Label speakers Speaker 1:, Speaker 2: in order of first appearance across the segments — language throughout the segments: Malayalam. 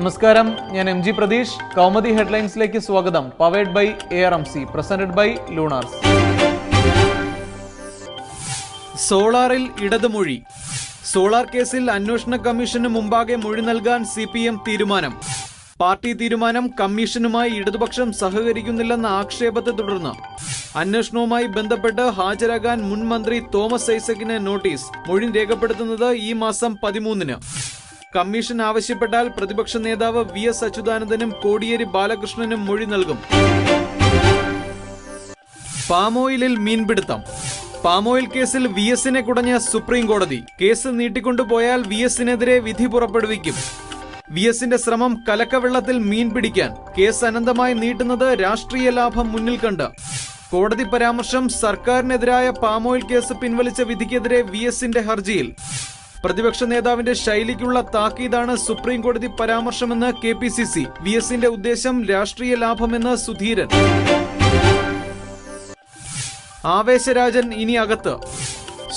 Speaker 1: നമസ്കാരം. ഞാൻ എം ജി പ്രതീഷ്. കൗമുദി ഹെഡ്ലൈൻസിലേക്ക് സ്വാഗതം. Powered by A R M C. Presented by Lunars. സോളാറിൽ ഇടതുമൊഴി. സോളാർ കേസിൽ അന്വേഷണ കമ്മീഷന് മുമ്പാകെ മൊഴി നൽകാൻ സി പി എം തീരുമാനം. പാർട്ടി തീരുമാനം കമ്മീഷനുമായി ഇടതുപക്ഷം സഹകരിക്കുന്നില്ലെന്ന ആക്ഷേപത്തെ തുടർന്ന് അന്വേഷണവുമായി ബന്ധപ്പെട്ട് ഹാജരാകാൻ മുൻ മന്ത്രി തോമസ് ഐസക്കിന് നോട്ടീസ്. മൊഴി രേഖപ്പെടുത്തുന്നത് ഈ മാസം പതിമൂന്നിന്. കമ്മീഷൻ ആവശ്യപ്പെട്ടാൽ പ്രതിപക്ഷ നേതാവ് വി എസ് അച്യുതാനന്ദനും കോടിയേരി ബാലകൃഷ്ണനും മൊഴി നൽകും. പാമോയിലിൽ മീൻപിടുത്തം. പാമോയിൽ കേസിൽ വി എസിനെ കുടഞ്ഞ സുപ്രീം കോടതി. കേസ് നീട്ടിക്കൊണ്ടുപോയാൽ വി എസിനെതിരെ വിധി പുറപ്പെടുവിക്കും. വി എസിന്റെ ശ്രമം കലക്കവെള്ളത്തിൽ മീൻ പിടിക്കാൻ. കേസ് അനന്തമായി നീട്ടുന്നത് രാഷ്ട്രീയ ലാഭം മുന്നിൽ കണ്ട്. കോടതി പരാമർശം സർക്കാരിനെതിരായ പാമോയിൽ കേസ് പിൻവലിച്ച വിധിക്കെതിരെ വി എസിന്റെ ഹർജിയിൽ. പ്രതിപക്ഷ നേതാവിന്റെ ശൈലിക്കുള്ള താക്കീതാണ് സുപ്രീം കോടതി പരാമർശമെന്ന് K P C C. V എസിന്റെ ഉദ്ദേശം രാഷ്ട്രീയ ലാഭമെന്ന് സുധീരൻ. ആവേശരാജൻ ഇനി അകത്ത്.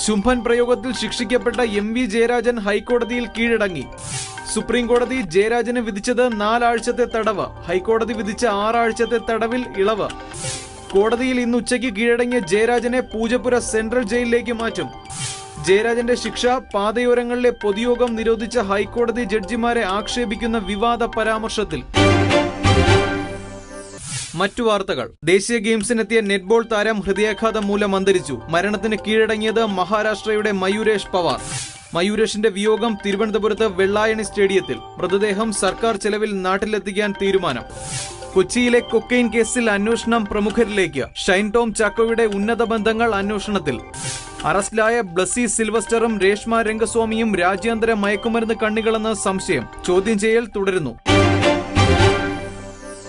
Speaker 1: ശുംഭൻ പ്രയോഗത്തിൽ ശിക്ഷിക്കപ്പെട്ട എം വി ജയരാജൻ ഹൈക്കോടതിയിൽ കീഴടങ്ങി. സുപ്രീം കോടതി ജയരാജന് വിധിച്ചത് നാലാഴ്ചത്തെ തടവ്. ഹൈക്കോടതി വിധിച്ച ആറാഴ്ചത്തെ തടവിൽ ഇളവ്. കോടതിയിൽ ഇന്ന് ഉച്ചയ്ക്ക് കീഴടങ്ങിയ ജയരാജനെ പൂജപ്പുര സെൻട്രൽ ജയിലിലേക്ക് മാറ്റും. ജയരാജന്റെ ശിക്ഷ പാതയോരങ്ങളിലെ പൊതുയോഗം നിരോധിച്ച ഹൈക്കോടതി ജഡ്ജിമാരെ ആക്ഷേപിക്കുന്ന വിവാദ പരാമർശത്തിൽ. മറ്റു വാർത്തകൾ. ദേശീയ ഗെയിംസിനെത്തിയ നെറ്റ്ബോൾ താരം ഹൃദയാഘാതം മൂലം അന്തരിച്ചു. മരണത്തിന് കീഴടങ്ങിയത് മഹാരാഷ്ട്രയുടെ മയൂരേഷ് പവാർ. മയൂരേഷിന്റെ വിയോഗം തിരുവനന്തപുരത്ത് വെള്ളായണി സ്റ്റേഡിയത്തിൽ. മൃതദേഹം സർക്കാർ ചെലവിൽ നാട്ടിലെത്തിക്കാൻ തീരുമാനം. കൊച്ചിയിലെ കൊക്കെയിൻ കേസിൽ അന്വേഷണം പ്രമുഖരിലേക്ക്. ഷൈൻ ടോം ചാക്കോയുടെ ഉന്നത ബന്ധങ്ങൾ അന്വേഷണത്തിൽ. അറസ്റ്റിലായ ബ്ലസി സിൽവസ്റ്ററും രേഷ്മ രംഗസ്വാമിയും രാജ്യാന്തര മയക്കുമരുന്ന് കണ്ണികളെന്ന് സംശയം. ചോദ്യം ചെയ്യൽ തുടരുന്നു.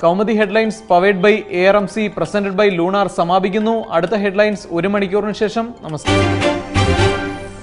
Speaker 1: Kaumudi headlines powered by A R M C presented by Lunar സമാപിക്കുന്നു. അടുത്ത ഹെഡ്ലൈൻസ് ഒരു മണിക്കൂറിന് ശേഷം. നമസ്കാരം.